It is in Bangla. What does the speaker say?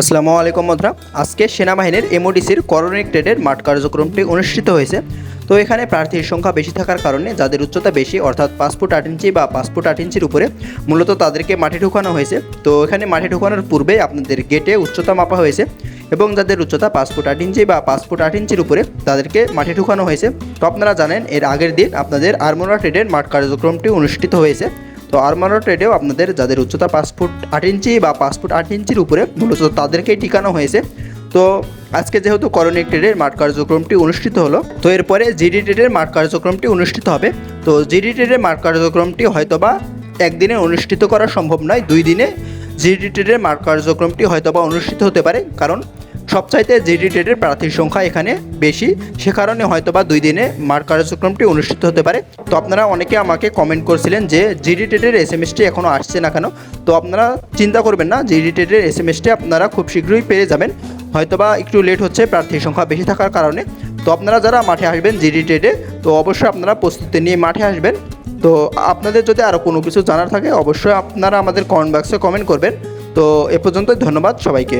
আসসালামু আলাইকুম বন্ধুরা। আজকে সেনাবাহিনীর এমওডিসির করণিক ট্রেডের মাঠ কার্যক্রমটি অনুষ্ঠিত হয়েছে। তো এখানে প্রার্থীর সংখ্যা বেশি থাকার কারণে যাদের উচ্চতা বেশি, অর্থাৎ ফুট আট ইঞ্চি বা ফুট আট ইঞ্চির উপরে, মূলত তাদেরকে মাঠে ঢুকানো হয়েছে। তো এখানে মাঠে ঢুকানোর পূর্বে আপনাদের গেটে উচ্চতা মাপা হয়েছে এবং যাদের উচ্চতা ফুট আট ইঞ্চি বা ফুট আট ইঞ্চির উপরে, তাদেরকে মাঠে ঢুকানো হয়েছে। তো আপনারা জানেন, এর আগের দিন আপনাদের আরমোনা ট্রেডের মাঠ কার্যক্রমটি অনুষ্ঠিত হয়েছে। তো আরমানো ট্রেডেও আপনাদের যাদের উচ্চতা পাঁচ ফুট আট ইঞ্চি বা পাঁচ ফুট আট ইঞ্চির উপরে মূলত তাদেরকেই টিকানো হয়েছে। তো আজকে যেহেতু করণিক ট্রেডের মাঠ কার্যক্রমটি অনুষ্ঠিত হলো। তো এরপরে জিডি ট্রেডের মাঠ কার্যক্রমটি অনুষ্ঠিত হবে। তো জিডি ট্রেডের মাঠ কার্যক্রমটি হয়তোবা একদিনে অনুষ্ঠিত করা সম্ভব নয়, দুই দিনে জিডি ট্রেডের মাঠ কার্যক্রমটি হয়তোবা অনুষ্ঠিত হতে পারে। কারণ সবচাইতে জিডি ট্রেডের প্রার্থীর সংখ্যা এখানে বেশি। সে কারণে হয়তো বা দুই দিনে মার কার্যক্রমটি অনুষ্ঠিত হতে পারে। তো আপনারা অনেকে আমাকে কমেন্ট করছিলেন যে জিডি টেটের এস এম এসটি এখনও আসছে না কেন? তো আপনারা চিন্তা করবেন না জিডি টেটের এস এম এসটি আপনারা খুব শীঘ্রই পেয়ে যাবেন। হয়তোবা একটু লেট হচ্ছে, প্রার্থীর সংখ্যা বেশি থাকার কারণে। তো আপনারা যারা মাঠে আসবেন জিডি টেটে তো অবশ্যই আপনারা প্রস্তুতি নিয়ে মাঠে আসবেন। তো আপনাদের যদি আরও কোনো কিছু জানার থাকে, অবশ্যই আপনারা আমাদের কমেন্ট বক্সে কমেন্ট করবেন। তো এ পর্যন্তই ধন্যবাদ সবাইকে।